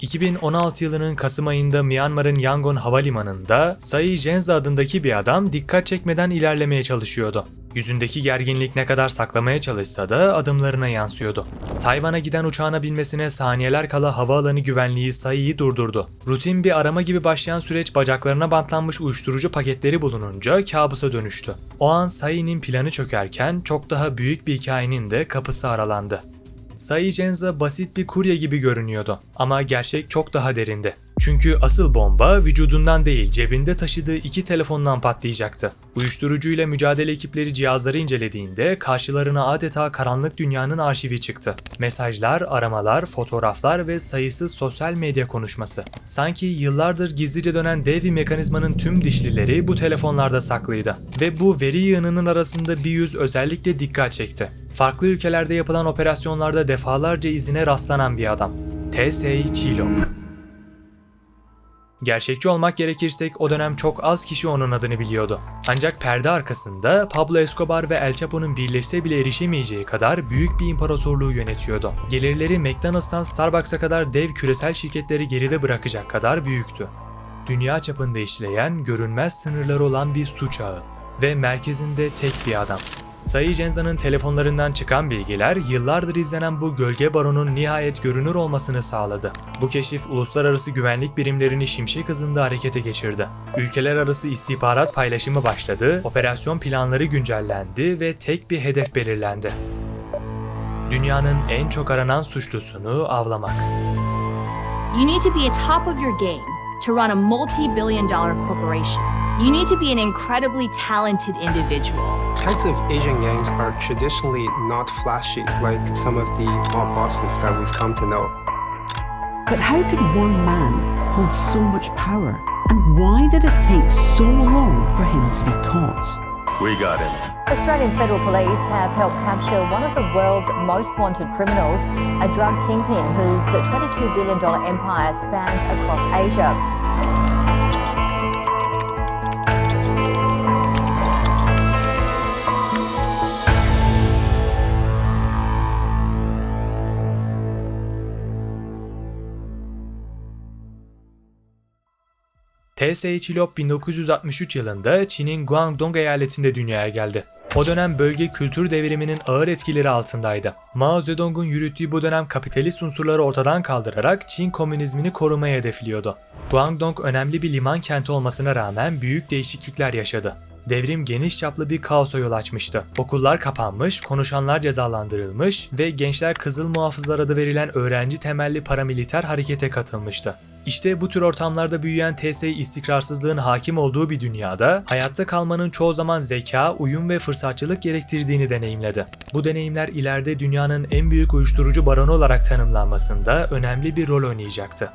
2016 yılının Kasım ayında Myanmar'ın Yangon Havalimanı'nda Sai Jenza adındaki bir adam dikkat çekmeden ilerlemeye çalışıyordu. Yüzündeki gerginlik ne kadar saklamaya çalışsa da adımlarına yansıyordu. Tayvan'a giden uçağına binmesine saniyeler kala havaalanı güvenliği Sai'yi durdurdu. Rutin bir arama gibi başlayan süreç bacaklarına bantlanmış uyuşturucu paketleri bulununca kabusa dönüştü. O an Sai'nin planı çökerken çok daha büyük bir hikayenin de kapısı aralandı. Sai Jenza basit bir kurye gibi görünüyordu ama gerçek çok daha derindi. Çünkü asıl bomba vücudundan değil cebinde taşıdığı iki telefondan patlayacaktı. Uyuşturucuyla mücadele ekipleri cihazları incelediğinde karşılarına adeta karanlık dünyanın arşivi çıktı. Mesajlar, aramalar, fotoğraflar ve sayısız sosyal medya konuşması. Sanki yıllardır gizlice dönen dev bir mekanizmanın tüm dişlileri bu telefonlarda saklıydı. Ve bu veri yığınının arasında bir yüz özellikle dikkat çekti. Farklı ülkelerde yapılan operasyonlarda defalarca izine rastlanan bir adam. T.S. Chilok. Gerçekçi olmak gerekirsek o dönem çok az kişi onun adını biliyordu. Ancak perde arkasında Pablo Escobar ve El Chapo'nun birleşse bile erişemeyeceği kadar büyük bir imparatorluğu yönetiyordu. Gelirleri McDonald's'tan Starbucks'a kadar dev küresel şirketleri geride bırakacak kadar büyüktü. Dünya çapında işleyen, görünmez sınırları olan bir suç ağı ve merkezinde tek bir adam. Sayı Cenza'nın telefonlarından çıkan bilgiler yıllardır izlenen bu gölge baronun nihayet görünür olmasını sağladı. Bu keşif uluslararası güvenlik birimlerini şimşek hızında harekete geçirdi. Ülkeler arası istihbarat paylaşımı başladı, operasyon planları güncellendi ve tek bir hedef belirlendi. Dünyanın en çok aranan suçlusunu avlamak. You need to be at top of your game to run a multi billion dollar corporation. You need to be an incredibly talented individual. Heads of Asian gangs are traditionally not flashy like some of the mob bosses that we've come to know. But how could one man hold so much power? And why did it take so long for him to be caught? We got him. Australian Federal Police have helped capture one of the world's most wanted criminals, a drug kingpin whose $22 billion empire spans across Asia. T.S. Chilop 1963 yılında Çin'in Guangdong eyaletinde dünyaya geldi. O dönem bölge kültür devriminin ağır etkileri altındaydı. Mao Zedong'un yürüttüğü bu dönem kapitalist unsurları ortadan kaldırarak Çin komünizmini korumaya hedefliyordu. Guangdong önemli bir liman kenti olmasına rağmen büyük değişiklikler yaşadı. Devrim geniş çaplı bir kaosa yol açmıştı. Okullar kapanmış, konuşanlar cezalandırılmış ve gençler Kızıl Muhafızlar adı verilen öğrenci temelli paramiliter harekete katılmıştı. İşte bu tür ortamlarda büyüyen TS istikrarsızlığın hakim olduğu bir dünyada hayatta kalmanın çoğu zaman zeka, uyum ve fırsatçılık gerektirdiğini deneyimledi. Bu deneyimler ileride dünyanın en büyük uyuşturucu baronu olarak tanımlanmasında önemli bir rol oynayacaktı.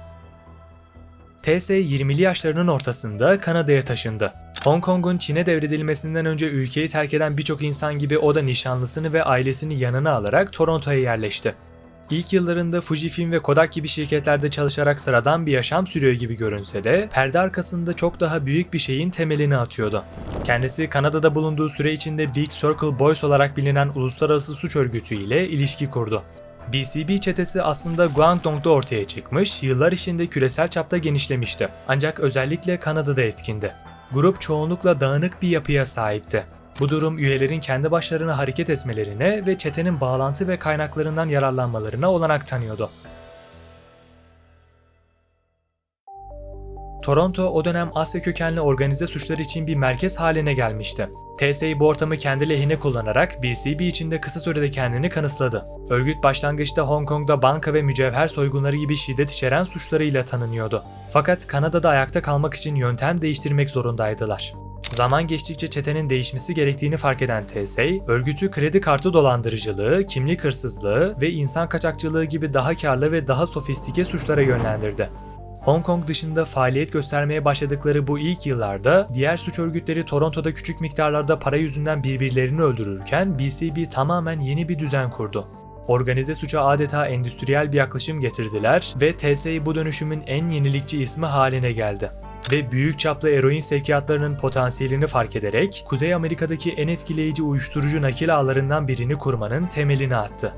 TS 20'li yaşlarının ortasında Kanada'ya taşındı. Hong Kong'un Çin'e devredilmesinden önce ülkeyi terk eden birçok insan gibi o da nişanlısını ve ailesini yanına alarak Toronto'ya yerleşti. İlk yıllarında Fujifilm ve Kodak gibi şirketlerde çalışarak sıradan bir yaşam sürüyor gibi görünse de perde arkasında çok daha büyük bir şeyin temelini atıyordu. Kendisi Kanada'da bulunduğu süre içinde Big Circle Boys olarak bilinen uluslararası suç örgütü ile ilişki kurdu. BCB çetesi aslında Guangdong'da ortaya çıkmış, yıllar içinde küresel çapta genişlemişti. Ancak özellikle Kanada'da etkindi. Grup çoğunlukla dağınık bir yapıya sahipti. Bu durum üyelerin kendi başlarına hareket etmelerine ve çetenin bağlantı ve kaynaklarından yararlanmalarına olanak tanıyordu. Toronto o dönem Asya kökenli organize suçlar için bir merkez haline gelmişti. TSA bu ortamı kendi lehine kullanarak BCB içinde kısa sürede kendini kanıtladı. Örgüt başlangıçta Hong Kong'da banka ve mücevher soygunları gibi şiddet içeren suçlarıyla tanınıyordu. Fakat Kanada'da ayakta kalmak için yöntem değiştirmek zorundaydılar. Zaman geçtikçe çetenin değişmesi gerektiğini fark eden TSA, örgütü kredi kartı dolandırıcılığı, kimlik hırsızlığı ve insan kaçakçılığı gibi daha karlı ve daha sofistike suçlara yönlendirdi. Hong Kong dışında faaliyet göstermeye başladıkları bu ilk yıllarda diğer suç örgütleri Toronto'da küçük miktarlarda para yüzünden birbirlerini öldürürken BCB tamamen yeni bir düzen kurdu. Organize suça adeta endüstriyel bir yaklaşım getirdiler ve TSA bu dönüşümün en yenilikçi ismi haline geldi ve büyük çaplı eroin sevkiyatlarının potansiyelini fark ederek Kuzey Amerika'daki en etkileyici uyuşturucu nakil ağlarından birini kurmanın temelini attı.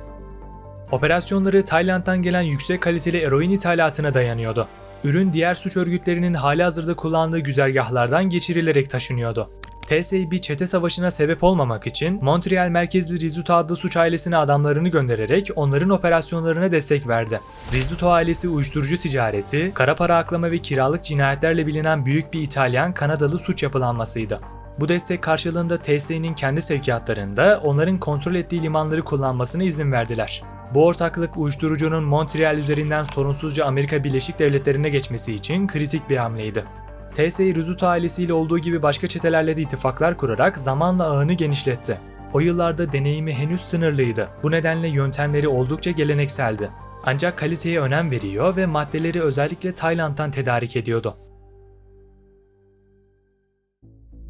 Operasyonları Tayland'dan gelen yüksek kaliteli eroin ithalatına dayanıyordu. Ürün diğer suç örgütlerinin halihazırda kullandığı güzergahlardan geçirilerek taşınıyordu. TSA bir çete savaşına sebep olmamak için Montreal merkezli Rizzuto adlı suç ailesine adamlarını göndererek onların operasyonlarına destek verdi. Rizzuto ailesi uyuşturucu ticareti, kara para aklama ve kiralık cinayetlerle bilinen büyük bir İtalyan-Kanadalı suç yapılanmasıydı. Bu destek karşılığında TSA'nin kendi sevkiyatlarında onların kontrol ettiği limanları kullanmasına izin verdiler. Bu ortaklık uyuşturucunun Montreal üzerinden sorunsuzca Amerika Birleşik Devletleri'ne geçmesi için kritik bir hamleydi. TSA Rizzuto ailesiyle olduğu gibi başka çetelerle de ittifaklar kurarak zamanla ağını genişletti. O yıllarda deneyimi henüz sınırlıydı. Bu nedenle yöntemleri oldukça gelenekseldi. Ancak kaliteye önem veriyor ve maddeleri özellikle Tayland'dan tedarik ediyordu.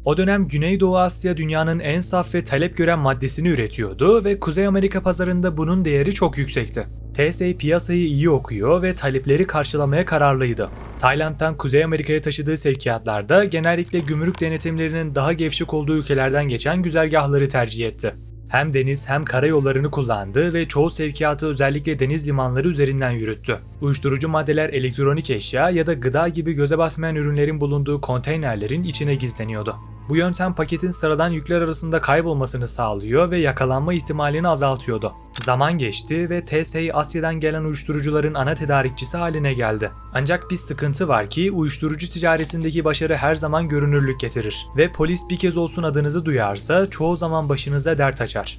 O dönem Güneydoğu Asya dünyanın en saf ve talep gören maddesini üretiyordu ve Kuzey Amerika pazarında bunun değeri çok yüksekti. TSA piyasayı iyi okuyor ve talepleri karşılamaya kararlıydı. Tayland'dan Kuzey Amerika'ya taşıdığı sevkiyatlarda genellikle gümrük denetimlerinin daha gevşek olduğu ülkelerden geçen güzergahları tercih etti. Hem deniz hem karayollarını kullandı ve çoğu sevkiyatı özellikle deniz limanları üzerinden yürüttü. Uyuşturucu maddeler elektronik eşya ya da gıda gibi göze batmayan ürünlerin bulunduğu konteynerlerin içine gizleniyordu. Bu yöntem paketin sıradan yükler arasında kaybolmasını sağlıyor ve yakalanma ihtimalini azaltıyordu. Zaman geçti ve TSA Asya'dan gelen uyuşturucuların ana tedarikçisi haline geldi. Ancak bir sıkıntı var ki uyuşturucu ticaretindeki başarı her zaman görünürlük getirir ve polis bir kez olsun adınızı duyarsa çoğu zaman başınıza dert açar.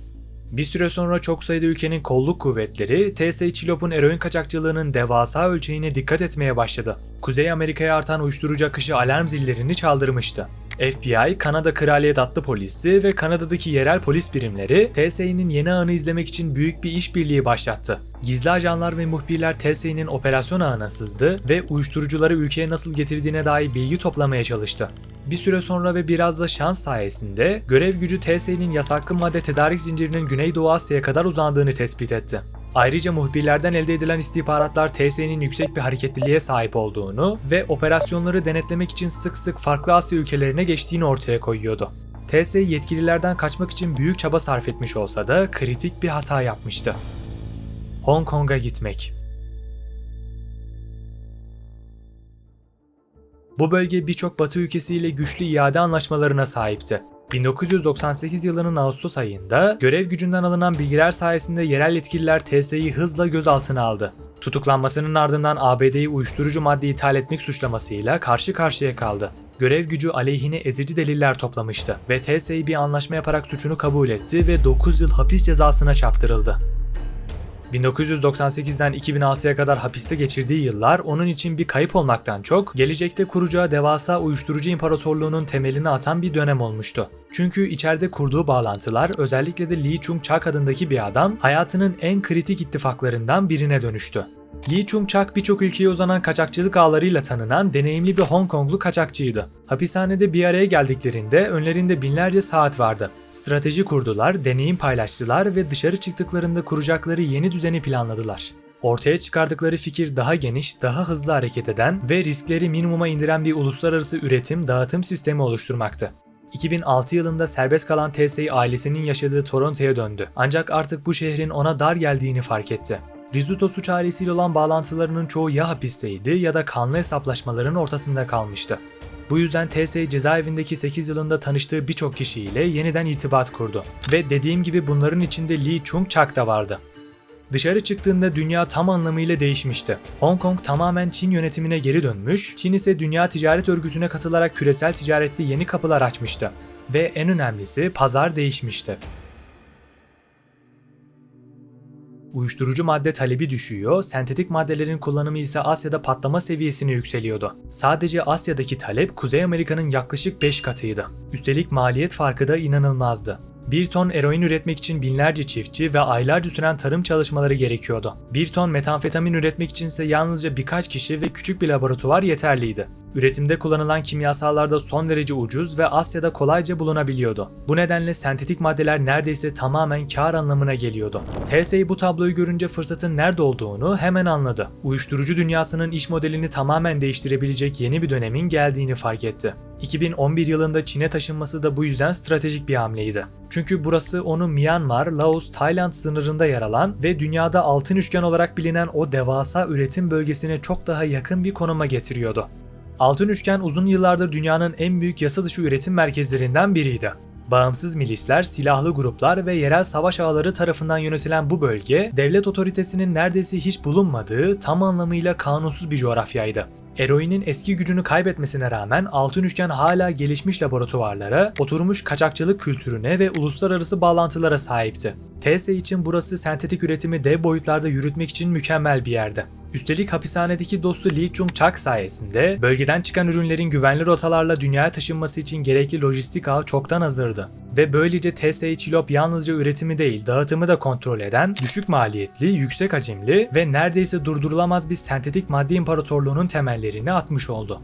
Bir süre sonra çok sayıda ülkenin kolluk kuvvetleri TSA Çilop'un eroin kaçakçılığının devasa ölçeğine dikkat etmeye başladı. Kuzey Amerika'ya artan uyuşturucu akışı alarm zillerini çaldırmıştı. FBI, Kanada Kraliyet Atlı Polisi ve Kanada'daki yerel polis birimleri TSA'nın yeni ağını izlemek için büyük bir işbirliği başlattı. Gizli ajanlar ve muhbirler TSA'nın operasyon ağına sızdı ve uyuşturucuları ülkeye nasıl getirdiğine dair bilgi toplamaya çalıştı. Bir süre sonra ve biraz da şans sayesinde görev gücü TSA'nın yasaklı madde tedarik zincirinin Güneydoğu Asya'ya kadar uzandığını tespit etti. Ayrıca muhbirlerden elde edilen istihbaratlar TSA'nın yüksek bir hareketliliğe sahip olduğunu ve operasyonları denetlemek için sık sık farklı Asya ülkelerine geçtiğini ortaya koyuyordu. TSA yetkililerden kaçmak için büyük çaba sarf etmiş olsa da kritik bir hata yapmıştı. Hong Kong'a gitmek. Bu bölge birçok Batı ülkesiyle güçlü iade anlaşmalarına sahipti. 1998 yılının Ağustos ayında görev gücünden alınan bilgiler sayesinde yerel yetkililer TSA'yı hızla gözaltına aldı. Tutuklanmasının ardından ABD'yi uyuşturucu madde ithal etmek suçlamasıyla karşı karşıya kaldı. Görev gücü aleyhine ezici deliller toplamıştı ve TSA bir anlaşma yaparak suçunu kabul etti ve 9 yıl hapis cezasına çarptırıldı. 1998'den 2006'ya kadar hapiste geçirdiği yıllar onun için bir kayıp olmaktan çok, gelecekte kuracağı devasa uyuşturucu imparatorluğunun temelini atan bir dönem olmuştu. Çünkü içeride kurduğu bağlantılar özellikle de Lee Chung-chak adındaki bir adam hayatının en kritik ittifaklarından birine dönüştü. Lee Chung-chak birçok ülkeye uzanan kaçakçılık ağlarıyla tanınan deneyimli bir Hong Konglu kaçakçıydı. Hapishanede bir araya geldiklerinde önlerinde binlerce saat vardı. Strateji kurdular, deneyim paylaştılar ve dışarı çıktıklarında kuracakları yeni düzeni planladılar. Ortaya çıkardıkları fikir daha geniş, daha hızlı hareket eden ve riskleri minimuma indiren bir uluslararası üretim, dağıtım sistemi oluşturmaktı. 2006 yılında serbest kalan TSA ailesinin yaşadığı Toronto'ya döndü. Ancak artık bu şehrin ona dar geldiğini fark etti. Rizzuto suç olan bağlantılarının çoğu ya hapisteydi ya da kanlı hesaplaşmaların ortasında kalmıştı. Bu yüzden TS cezaevindeki 8 yılında tanıştığı birçok kişiyle yeniden itibat kurdu. Ve dediğim gibi bunların içinde Lee Chung-chak da vardı. Dışarı çıktığında dünya tam anlamıyla değişmişti. Hong Kong tamamen Çin yönetimine geri dönmüş, Çin ise Dünya Ticaret Örgütü'ne katılarak küresel ticarette yeni kapılar açmıştı. Ve en önemlisi pazar değişmişti. Uyuşturucu madde talebi düşüyor, sentetik maddelerin kullanımı ise Asya'da patlama seviyesine yükseliyordu. Sadece Asya'daki talep Kuzey Amerika'nın yaklaşık 5 katıydı. Üstelik maliyet farkı da inanılmazdı. Bir ton eroin üretmek için binlerce çiftçi ve aylarca süren tarım çalışmaları gerekiyordu. Bir ton metamfetamin üretmek için ise yalnızca birkaç kişi ve küçük bir laboratuvar yeterliydi. Üretimde kullanılan kimyasallar da son derece ucuz ve Asya'da kolayca bulunabiliyordu. Bu nedenle sentetik maddeler neredeyse tamamen kar anlamına geliyordu. TSE bu tabloyu görünce fırsatın nerede olduğunu hemen anladı. Uyuşturucu dünyasının iş modelini tamamen değiştirebilecek yeni bir dönemin geldiğini fark etti. 2011 yılında Çin'e taşınması da bu yüzden stratejik bir hamleydi. Çünkü burası onu Myanmar, Laos, Tayland sınırında yer alan ve dünyada altın üçgen olarak bilinen o devasa üretim bölgesine çok daha yakın bir konuma getiriyordu. Altın Üçgen uzun yıllardır dünyanın en büyük yasa dışı üretim merkezlerinden biriydi. Bağımsız milisler, silahlı gruplar ve yerel savaş ağları tarafından yönetilen bu bölge, devlet otoritesinin neredeyse hiç bulunmadığı tam anlamıyla kanunsuz bir coğrafyaydı. Eroinin eski gücünü kaybetmesine rağmen Altın Üçgen hala gelişmiş laboratuvarlara, oturmuş kaçakçılık kültürüne ve uluslararası bağlantılara sahipti. TS için burası sentetik üretimi dev boyutlarda yürütmek için mükemmel bir yerdi. Üstelik hapishanedeki dostu Lee Chung-chak sayesinde bölgeden çıkan ürünlerin güvenli rotalarla dünyaya taşınması için gerekli lojistik ağ çoktan hazırdı. Ve böylece TSE Chilop yalnızca üretimi değil dağıtımı da kontrol eden, düşük maliyetli, yüksek hacimli ve neredeyse durdurulamaz bir sentetik madde imparatorluğunun temellerini atmış oldu.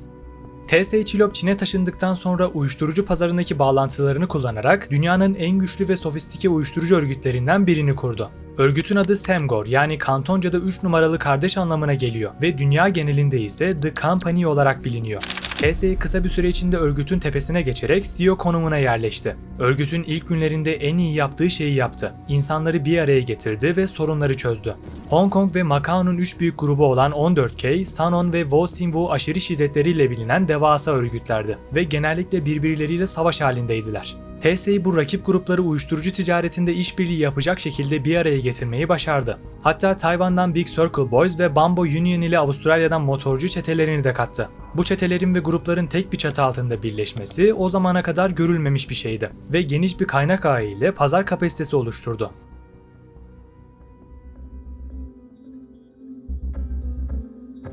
TSE Chilop Çin'e taşındıktan sonra uyuşturucu pazarındaki bağlantılarını kullanarak dünyanın en güçlü ve sofistike uyuşturucu örgütlerinden birini kurdu. Örgütün adı Semgor yani Kantonca'da 3 numaralı kardeş anlamına geliyor ve dünya genelinde ise The Company olarak biliniyor. TSE kısa bir süre içinde örgütün tepesine geçerek CEO konumuna yerleşti. Örgütün ilk günlerinde en iyi yaptığı şeyi yaptı. İnsanları bir araya getirdi ve sorunları çözdü. Hong Kong ve Macao'nun 3 büyük grubu olan 14K, Sanon ve Wo Sin Wo aşırı şiddetleriyle bilinen devasa örgütlerdi ve genellikle birbirleriyle savaş halindeydiler. TSE bu rakip grupları uyuşturucu ticaretinde işbirliği yapacak şekilde bir araya getirmeyi başardı. Hatta Tayvan'dan Big Circle Boys ve Bamboo Union ile Avustralya'dan motorcu çetelerini de kattı. Bu çetelerin ve grupların tek bir çatı altında birleşmesi o zamana kadar görülmemiş bir şeydi ve geniş bir kaynak ağı ile pazar kapasitesi oluşturdu.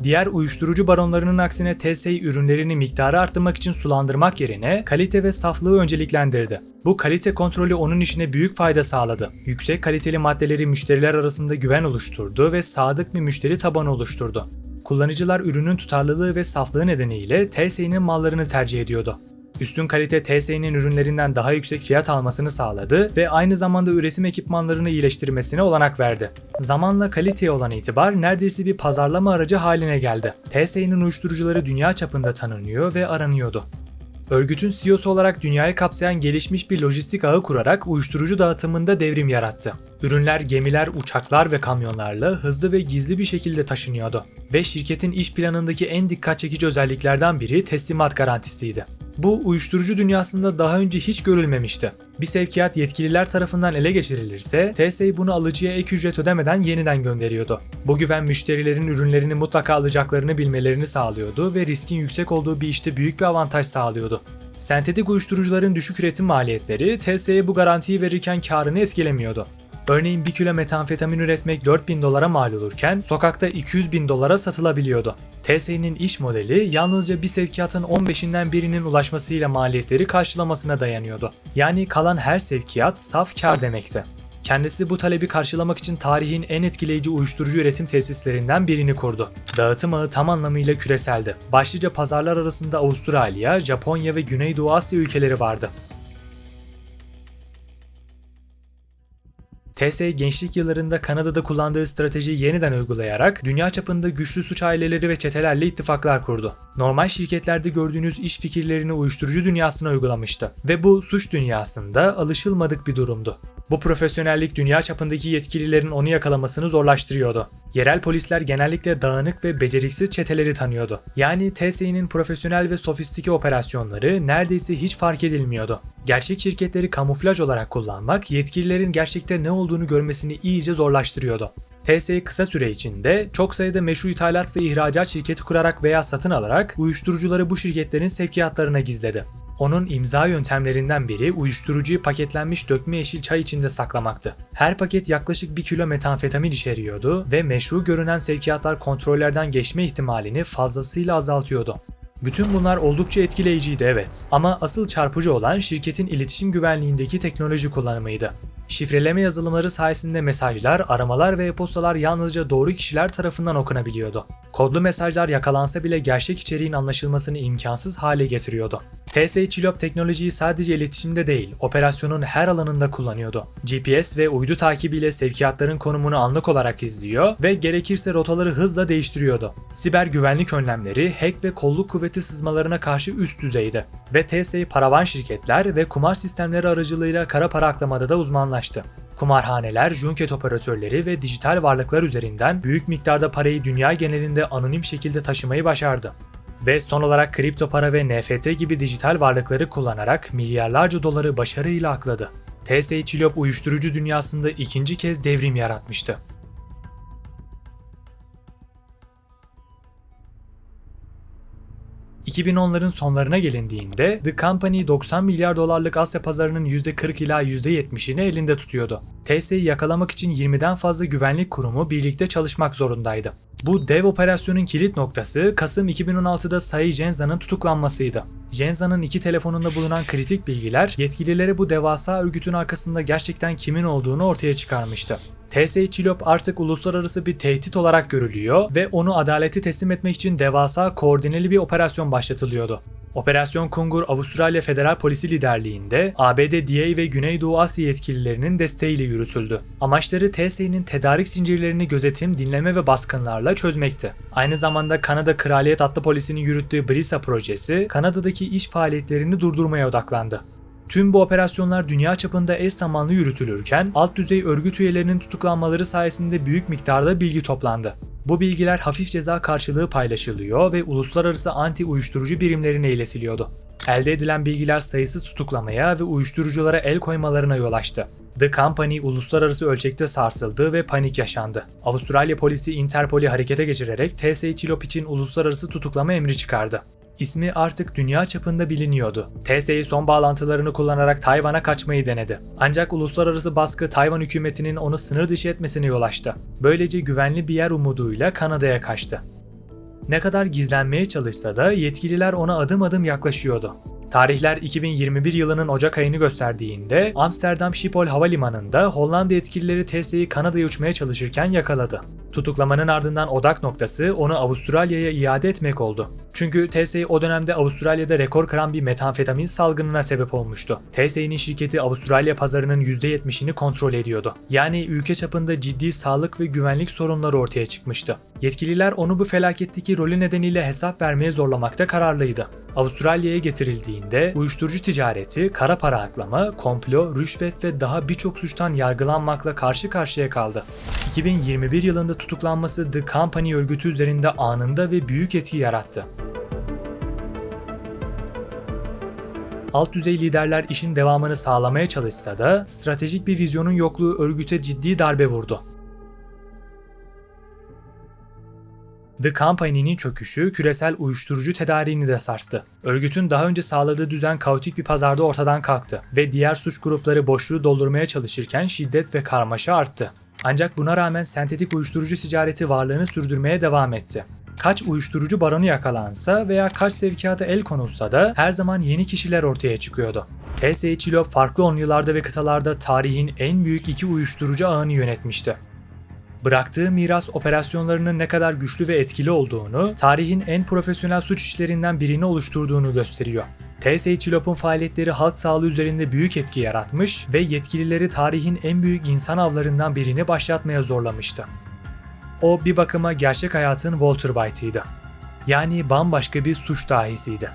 Diğer uyuşturucu baronlarının aksine TSE ürünlerini miktarı arttırmak için sulandırmak yerine kalite ve saflığı önceliklendirdi. Bu kalite kontrolü onun işine büyük fayda sağladı. Yüksek kaliteli maddeleri müşteriler arasında güven oluşturdu ve sadık bir müşteri tabanı oluşturdu. Kullanıcılar ürünün tutarlılığı ve saflığı nedeniyle TSE'nin mallarını tercih ediyordu. Üstün kalite TSE'nin ürünlerinden daha yüksek fiyat almasını sağladı ve aynı zamanda üretim ekipmanlarını iyileştirmesine olanak verdi. Zamanla kaliteye olan itibar neredeyse bir pazarlama aracı haline geldi. TSE'nin uyuşturucuları dünya çapında tanınıyor ve aranıyordu. Örgütün CEO'su olarak dünyayı kapsayan gelişmiş bir lojistik ağı kurarak uyuşturucu dağıtımında devrim yarattı. Ürünler gemiler, uçaklar ve kamyonlarla hızlı ve gizli bir şekilde taşınıyordu. Ve şirketin iş planındaki en dikkat çekici özelliklerden biri teslimat garantisiydi. Bu uyuşturucu dünyasında daha önce hiç görülmemişti. Bir sevkiyat yetkililer tarafından ele geçirilirse TSE bunu alıcıya ek ücret ödemeden yeniden gönderiyordu. Bu güven müşterilerin ürünlerini mutlaka alacaklarını bilmelerini sağlıyordu ve riskin yüksek olduğu bir işte büyük bir avantaj sağlıyordu. Sentetik uyuşturucuların düşük üretim maliyetleri TSE'ye bu garantiyi verirken karını etkilemiyordu. Örneğin 1 kilo metamfetamin üretmek 4000 dolara mal olurken sokakta 200 bin dolara satılabiliyordu. TSE'nin iş modeli yalnızca bir sevkiyatın 15'inden birinin ulaşmasıyla maliyetleri karşılamasına dayanıyordu. Yani kalan her sevkiyat saf kar demekti. Kendisi bu talebi karşılamak için tarihin en etkileyici uyuşturucu üretim tesislerinden birini kurdu. Dağıtım ağı tam anlamıyla küreseldi. Başlıca pazarlar arasında Avustralya, Japonya ve Güneydoğu Asya ülkeleri vardı. TSE gençlik yıllarında Kanada'da kullandığı stratejiyi yeniden uygulayarak dünya çapında güçlü suç aileleri ve çetelerle ittifaklar kurdu. Normal şirketlerde gördüğünüz iş fikirlerini uyuşturucu dünyasına uygulamıştı ve bu suç dünyasında alışılmadık bir durumdu. Bu profesyonellik dünya çapındaki yetkililerin onu yakalamasını zorlaştırıyordu. Yerel polisler genellikle dağınık ve beceriksiz çeteleri tanıyordu. Yani TSE'nin profesyonel ve sofistike operasyonları neredeyse hiç fark edilmiyordu. Gerçek şirketleri kamuflaj olarak kullanmak yetkililerin gerçekte ne olduğunu görmesini iyice zorlaştırıyordu. TSE kısa süre içinde çok sayıda meşru ithalat ve ihracat şirketi kurarak veya satın alarak uyuşturucuları bu şirketlerin sevkiyatlarına gizledi. Onun imza yöntemlerinden biri uyuşturucuyu paketlenmiş dökme yeşil çay içinde saklamaktı. Her paket yaklaşık 1 kilo metamfetamin içeriyordu ve meşru görünen sevkiyatlar kontrollerden geçme ihtimalini fazlasıyla azaltıyordu. Bütün bunlar oldukça etkileyiciydi evet. Ama asıl çarpıcı olan şirketin iletişim güvenliğindeki teknoloji kullanımıydı. Şifreleme yazılımları sayesinde mesajlar, aramalar ve e-postalar yalnızca doğru kişiler tarafından okunabiliyordu. Kodlu mesajlar yakalansa bile gerçek içeriğin anlaşılmasını imkansız hale getiriyordu. TSA Chilop teknolojiyi sadece iletişimde değil, operasyonun her alanında kullanıyordu. GPS ve uydu takibiyle sevkiyatların konumunu anlık olarak izliyor ve gerekirse rotaları hızla değiştiriyordu. Siber güvenlik önlemleri, hack ve kolluk kuvveti sızmalarına karşı üst düzeydi. Ve TSA paravan şirketler ve kumar sistemleri aracılığıyla kara para aklamada da uzmanlaştı. Kumarhaneler, junket operatörleri ve dijital varlıklar üzerinden büyük miktarda parayı dünya genelinde anonim şekilde taşımayı başardı. Ve son olarak kripto para ve NFT gibi dijital varlıkları kullanarak milyarlarca doları başarıyla akladı. TSA Chilop uyuşturucu dünyasında ikinci kez devrim yaratmıştı. ...2010'ların sonlarına gelindiğinde The Company 90 milyar dolarlık Asya pazarının %40 ila %70'ini elinde tutuyordu. TSA'yı yakalamak için 20'den fazla güvenlik kurumu birlikte çalışmak zorundaydı. Bu dev operasyonun kilit noktası Kasım 2016'da Sayı Jenza'nın tutuklanmasıydı. Jenza'nın iki telefonunda bulunan kritik bilgiler yetkililere bu devasa örgütün arkasında gerçekten kimin olduğunu ortaya çıkarmıştı. TSA Chilop artık uluslararası bir tehdit olarak görülüyor ve onu adaleti teslim etmek için devasa koordineli bir operasyon başlatılıyordu. Operasyon Kungur Avustralya Federal Polisi liderliğinde ABD DEA ve Güneydoğu Asya yetkililerinin desteğiyle yürütüldü. Amaçları TSA'nın tedarik zincirlerini gözetim, dinleme ve baskınlarla çözmekti. Aynı zamanda Kanada Kraliyet Atlı Polisi'nin yürüttüğü BRISA projesi Kanada'daki iş faaliyetlerini durdurmaya odaklandı. Tüm bu operasyonlar dünya çapında eş zamanlı yürütülürken alt düzey örgüt üyelerinin tutuklanmaları sayesinde büyük miktarda bilgi toplandı. Bu bilgiler hafif ceza karşılığı paylaşılıyor ve uluslararası anti uyuşturucu birimlerine iletiliyordu. Elde edilen bilgiler sayısız tutuklamaya ve uyuşturuculara el koymalarına yol açtı. The Company uluslararası ölçekte sarsıldı ve panik yaşandı. Avustralya polisi Interpol'i harekete geçirerek TSA Chilop için uluslararası tutuklama emri çıkardı. İsmi artık dünya çapında biliniyordu. TSA son bağlantılarını kullanarak Tayvan'a kaçmayı denedi. Ancak uluslararası baskı Tayvan hükümetinin onu sınır dışı etmesine yol açtı. Böylece güvenli bir yer umuduyla Kanada'ya kaçtı. Ne kadar gizlenmeye çalışsa da yetkililer ona adım adım yaklaşıyordu. Tarihler 2021 yılının Ocak ayını gösterdiğinde Amsterdam Schiphol Havalimanı'nda Hollanda yetkilileri TSA'yı Kanada'ya uçmaya çalışırken yakaladı. Tutuklamanın ardından odak noktası onu Avustralya'ya iade etmek oldu. Çünkü TSA o dönemde Avustralya'da rekor kıran bir metamfetamin salgınına sebep olmuştu. TSA'nın şirketi Avustralya pazarının %70'ini kontrol ediyordu. Yani ülke çapında ciddi sağlık ve güvenlik sorunları ortaya çıkmıştı. Yetkililer onu bu felaketteki rolü nedeniyle hesap vermeye zorlamakta kararlıydı. Avustralya'ya getirildiğinde uyuşturucu ticareti, kara para aklama, komplo, rüşvet ve daha birçok suçtan yargılanmakla karşı karşıya kaldı. 2021 yılında tutuklanması The Company örgütü üzerinde anında ve büyük etki yarattı. Alt düzey liderler işin devamını sağlamaya çalışsa da stratejik bir vizyonun yokluğu örgüte ciddi darbe vurdu. The Company'nin çöküşü küresel uyuşturucu tedariğini de sarstı. Örgütün daha önce sağladığı düzen kaotik bir pazarda ortadan kalktı ve diğer suç grupları boşluğu doldurmaya çalışırken şiddet ve karmaşa arttı. Ancak buna rağmen sentetik uyuşturucu ticareti varlığını sürdürmeye devam etti. Kaç uyuşturucu baronu yakalansa veya kaç sevkiyata el konulsa da her zaman yeni kişiler ortaya çıkıyordu. TSA Chilop farklı on yıllarda ve kısalarda tarihin en büyük iki uyuşturucu ağını yönetmişti. Bıraktığı miras operasyonlarının ne kadar güçlü ve etkili olduğunu, tarihin en profesyonel suç işlerinden birini oluşturduğunu gösteriyor. TSA Chilop'un faaliyetleri halk sağlığı üzerinde büyük etki yaratmış ve yetkilileri tarihin en büyük insan avlarından birini başlatmaya zorlamıştı. O bir bakıma gerçek hayatın Walter White'ıydı. Yani bambaşka bir suç dahisiydi.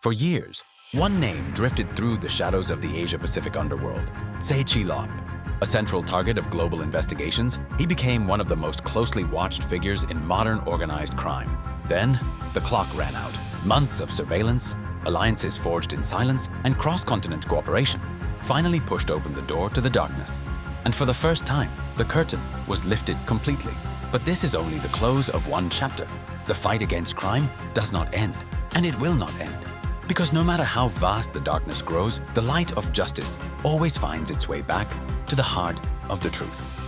For years, one name drifted through the shadows of the Asia Pacific underworld Sei Chilop. A central target of global investigations, he became one of the most closely watched figures in modern organized crime. Then, the clock ran out. Months of surveillance, alliances forged in silence, and cross continent cooperation finally pushed open the door to the darkness. And for the first time, the curtain was lifted completely. But this is only the close of one chapter. The fight against crime does not end, and it will not end. Because no matter how vast the darkness grows, the light of justice always finds its way back to the heart of the truth.